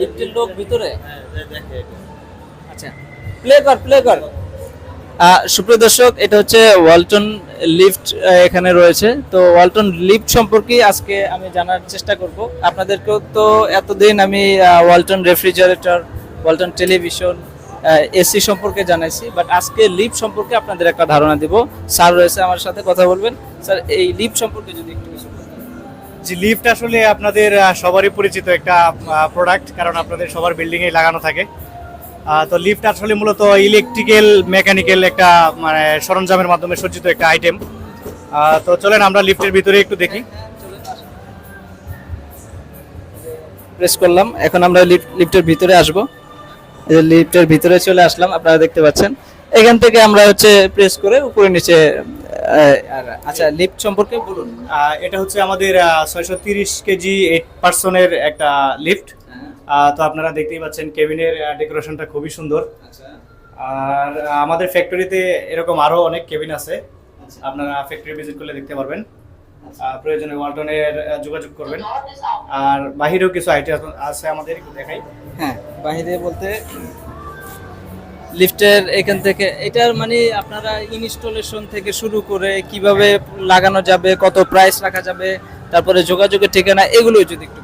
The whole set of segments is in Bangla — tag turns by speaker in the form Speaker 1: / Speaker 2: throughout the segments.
Speaker 1: লিফটের লোক ভিতরে?
Speaker 2: হ্যাঁ
Speaker 1: আচ্ছা প্লে কর প্লে কর। সুপ্রিয় দর্শক এটা হচ্ছে ওয়ালটন লিফট এখানে রয়েছে। তো ওয়ালটন লিফট সম্পর্কে আজকে আমি জানার চেষ্টা করব। আপনাদেরকেও তো এতদিন আমি Walton refrigerator Walton television AC সম্পর্কে জানাইছি বাট আজকে লিফট সম্পর্কে আপনাদের একটা ধারণা দিব। স্যার রয়েছে আমার সাথে কথা বলবেন। স্যার এই লিফট সম্পর্কে যদি একটু কিছু।
Speaker 3: জি লিফট আসলে আপনাদের সবারই পরিচিত একটা প্রোডাক্ট কারণ আপনাদের সবার বিল্ডিংয়ে লাগানো থাকে। তো লিফট আসলে মূলত ইলেকট্রিক্যাল মেকানিক্যাল একটা মানে সরঞ্জামের মাধ্যমে সজ্জিত একটা আইটেম তো চলেন আমরা লিফটের ভিতরে একটু দেখি।
Speaker 1: প্রেস করলাম। এখন আমরা লিফট লিফটের ভিতরে আসব। লিফটের ভিতরে চলে আসলাম, আপনারা দেখতে পাচ্ছেন। এখান থেকে আমরা হচ্ছে প্রেস করে উপরে নিচে আচ্ছা লিফট সম্পর্কে বলুন।
Speaker 3: এটা হচ্ছে আমাদের ছয়শো তিরিশ কেজি এইট পার্সনের একটা লিফট তো আপনারা দেখতেই পাচ্ছেন কেবিনের ডেকোরেশনটা খুবই সুন্দর। আর আহ, আমাদের ফ্যাক্টরিতে এরকম আরও অনেক কেবিন আছে। আপনারা ফ্যাক্টরি ভিজিট করলে দেখতে পারবেন। আহ, প্রয়োজনে ওয়ালটনের যোগাযোগ করবেন। আর বাহিরেও কিছু আইটেম আছে আমাদের দেখাই।
Speaker 1: হ্যাঁ বাইরে বলতে লিফটের এখান থেকে, এটার মানে আপনারা ইনস্টলেশন থেকে শুরু করে কীভাবে লাগানো যাবে, কত প্রাইস রাখা যাবে, তারপরে যোগাযোগের ঠিকানা এগুলো যদি একটু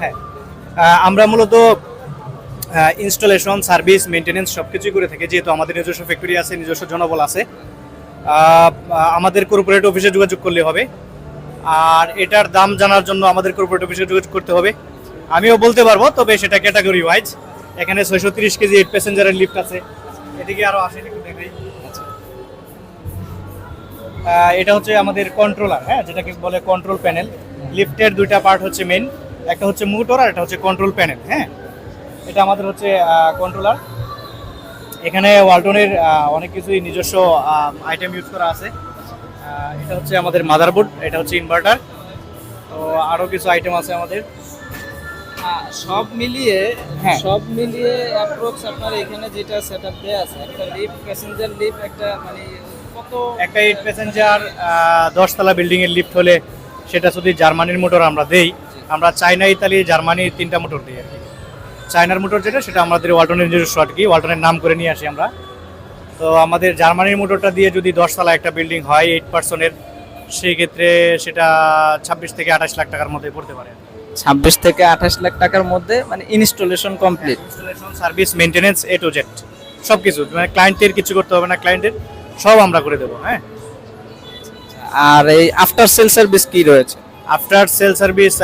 Speaker 3: হ্যাঁ আমরা মূলত ইনস্টলেশন সার্ভিস মেনটেনেন্স সব কিছুই করে থাকি, যেহেতু আমাদের নিজস্ব ফ্যাক্টরি আছে, নিজস্ব জনবল আছে। আমাদের কর্পোরেট অফিসে যোগাযোগ করলে হবে। আর এটার দাম জানার জন্য আমাদের কর্পোরেট অফিসে যোগাযোগ করতে হবে। আমিও বলতে পারব, তবে সেটা ক্যাটাগরি ওয়াইজ এখানে ছয়শো তিরিশ কেজি এইট প্যাসেঞ্জারের লিফট আছে। এদিকে আরও আসেন একটু দেখাই। আহ, এটা হচ্ছে আমাদের কন্ট্রোলার হ্যাঁ যেটাকে বলে কন্ট্রোল প্যানেল লিফটের দুইটা পার্ট হচ্ছে মেন একটা হচ্ছে মোটর আর একটা হচ্ছে কন্ট্রোল প্যানেল হ্যাঁ। এটা আমাদের হচ্ছে কন্ট্রোলার এখানে ওয়ালটনের অনেক কিছুই নিজস্ব আইটেম ইউজ করা আছে। এটা হচ্ছে আমাদের মাদারবোর্ড এটা হচ্ছে ইনভার্টার তো আরও কিছু আইটেম আছে আমাদের।
Speaker 1: সব মিলিয়ে
Speaker 3: হ্যাঁ।
Speaker 1: সব মিলিয়ে অ্যাপ্রক্স আপনার এখানে যেটা সেটআপ দেয়া আছে একটা লিফট প্যাসেঞ্জার লিফট একটা মানে কত
Speaker 3: একটা এইট প্যাসেঞ্জার দশতলা বিল্ডিং এর লিফট হলে সেটা যদি জার্মানির মোটর আমরা দেই আমরা চায়না ইতালি জার্মানির তিনটা মোটর দিই আর কি। চায়নার মোটর যেটা সেটা আমাদের ওয়ালটনের নিজস্ব আর কি ওয়ালটনের নাম করে নিয়ে আসি আমরা। তো আমাদের জার্মানির মোটরটা দিয়ে যদি দশতলা একটা বিল্ডিং হয় এইট পার্সনের সেই ক্ষেত্রে সেটা ছাব্বিশ থেকে আঠাশ লাখ টাকার মধ্যে পড়তে পারে
Speaker 1: ছাব্বিশ থেকে আঠাশ লাখ টাকার মধ্যে মানে installation complete
Speaker 3: installation service maintenance A to Z সব কিছু মানে ক্লায়েন্টের কিছু করতে হবে না ক্লায়েন্টের সব আমরা করে দেবো হ্যাঁ?
Speaker 1: আর এই আফটার সেল সার্ভিস কি রয়েছে?
Speaker 3: After sale service